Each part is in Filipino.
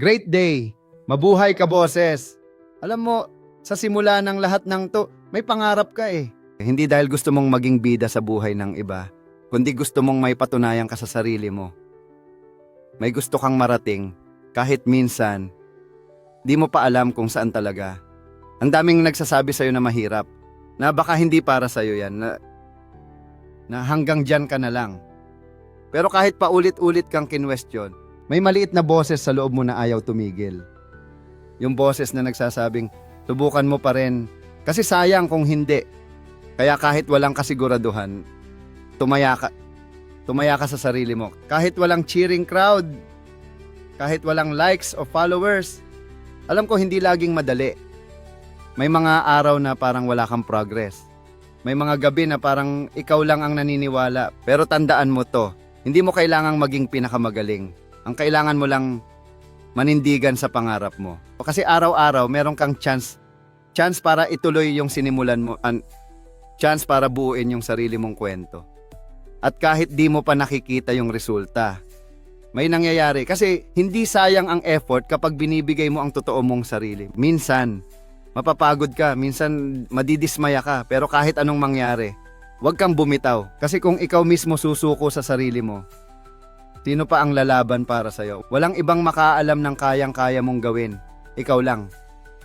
Great day! Mabuhay ka, boses! Alam mo, sa simula ng lahat ng to, may pangarap ka eh. Hindi dahil gusto mong maging bida sa buhay ng iba, kundi gusto mong may patunayan ka sa sarili mo. May gusto kang marating, kahit minsan, di mo pa alam kung saan talaga. Ang daming nagsasabi sa'yo na mahirap, na baka hindi para sa'yo yan, na, na hanggang dyan ka na lang. Pero kahit paulit-ulit kang kinwestiyon, may maliit na boses sa loob mo na ayaw tumigil. Yung boses na nagsasabing, subukan mo pa rin, kasi sayang kung hindi. Kaya kahit walang kasiguraduhan, tumaya ka, tumaya ka sa sarili mo. Kahit walang cheering crowd, kahit walang likes o followers, alam ko hindi laging madali. May mga araw na parang wala kang progress. May mga gabi na parang ikaw lang ang naniniwala. Pero tandaan mo to, hindi mo kailangang maging pinakamagaling. Ang kailangan mo lang manindigan sa pangarap mo. O Kasi araw-araw meron kang chance chance para ituloy yung sinimulan mo, an, chance para buuin yung sarili mong kwento. At kahit di mo pa nakikita yung resulta, may nangyayari kasi hindi sayang ang effort kapag binibigay mo ang totoo mong sarili. Minsan, mapapagod ka, minsan madidismaya ka, pero kahit anong mangyari, huwag kang bumitaw. Kasi kung ikaw mismo susuko sa sarili mo, sino pa ang lalaban para sa'yo? Walang ibang makaalam ng kayang-kaya mong gawin. Ikaw lang.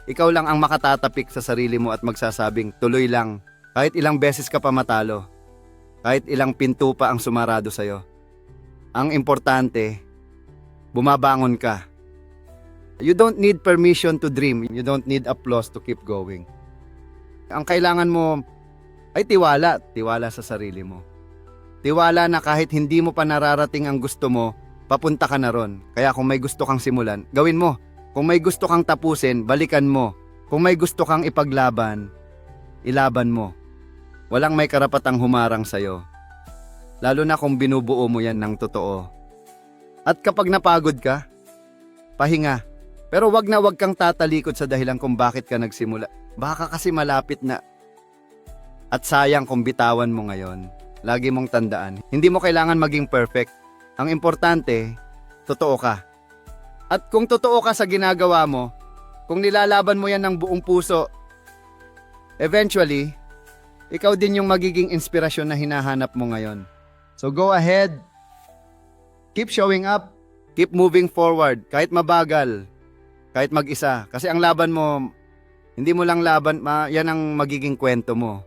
Ikaw lang ang makatatapik sa sarili mo at magsasabing, tuloy lang. Kahit ilang beses ka pa matalo. Kahit ilang pinto pa ang sumarado sa'yo. Ang importante, bumabangon ka. You don't need permission to dream. You don't need applause to keep going. Ang kailangan mo ay tiwala. Tiwala sa sarili mo. Tiwala na kahit hindi mo pa nararating ang gusto mo, papunta ka na ron. Kaya kung may gusto kang simulan, gawin mo. Kung may gusto kang tapusin, balikan mo. Kung may gusto kang ipaglaban, ilaban mo. Walang may karapatang humarang sa'yo. Lalo na kung binubuo mo yan ng totoo. At kapag napagod ka, pahinga. Pero wag na wag kang tatalikod sa dahilan kung bakit ka nagsimula. Baka kasi malapit na. At sayang kung bitawan mo ngayon. Lagi mong tandaan, hindi mo kailangan maging perfect. Ang importante, totoo ka. At kung totoo ka sa ginagawa mo, kung nilalaban mo yan ng buong puso, eventually, ikaw din yung magiging inspirasyon na hinahanap mo ngayon. So go ahead. Keep showing up. Keep moving forward. Kahit mabagal. Kahit mag-isa. Kasi ang laban mo, hindi mo lang laban, ma, yan ang magiging kwento mo.